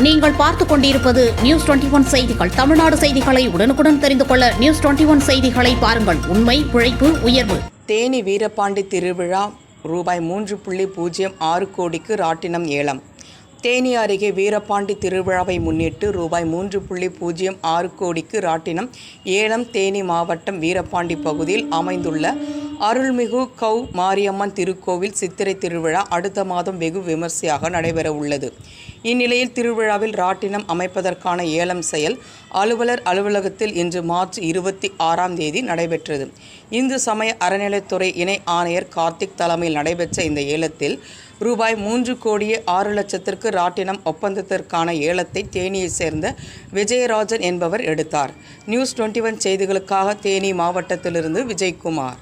நீங்கள் பார்த்துக் கொண்டிருப்பது நியூஸ் டுவெண்டி ஒன் செய்திகள். தமிழ்நாடு செய்திகளை உடனுக்குடன் தெரிந்து கொள்ள நியூஸ் டுவெண்டி ஒன் செய்திகளை பாருங்கள். உண்மை உழைப்பு உயர்வு. தேனி வீரபாண்டி திருவிழா ரூபாய் மூன்று புள்ளி பூஜ்ஜியம் ஆறு கோடிக்கு ராட்டினம் ஏலம். தேனி அருகே வீரபாண்டி திருவிழாவை முன்னிட்டு ரூபாய் மூன்று புள்ளி பூஜ்ஜியம் ஆறு கோடிக்கு ராட்டினம் ஏலம் தேனி மாவட்டம் வீரபாண்டி பகுதியில் அமைந்துள்ள அருள்மிகு கௌ மாரியம்மன் திருக்கோவில் சித்திரை திருவிழா அடுத்த மாதம் வெகு விமர்சையாக நடைபெற உள்ளது இந்நிலையில் திருவிழாவில் ராட்டினம் அமைப்பதற்கான ஏலம் செயல் அலுவலர் அலுவலகத்தில் இன்று மார்ச் இருபத்தி ஆறாம் தேதி நடைபெற்றது. இந்து சமய அறநிலைத்துறை இணை ஆணையர் கார்த்திக் தலைமையில் நடைபெற்ற இந்த ஏலத்தில் ரூபாய் மூன்று கோடியே ஆறு லட்சத்திற்கு ராட்டினம் ஒப்பந்தத்திற்கான ஏலத்தை தேனியைச் சேர்ந்த விஜயராஜன் என்பவர் எடுத்தார். நியூஸ் டுவெண்ட்டி ஒன் செய்திகளுக்காக தேனி மாவட்டத்திலிருந்து விஜயகுமார்.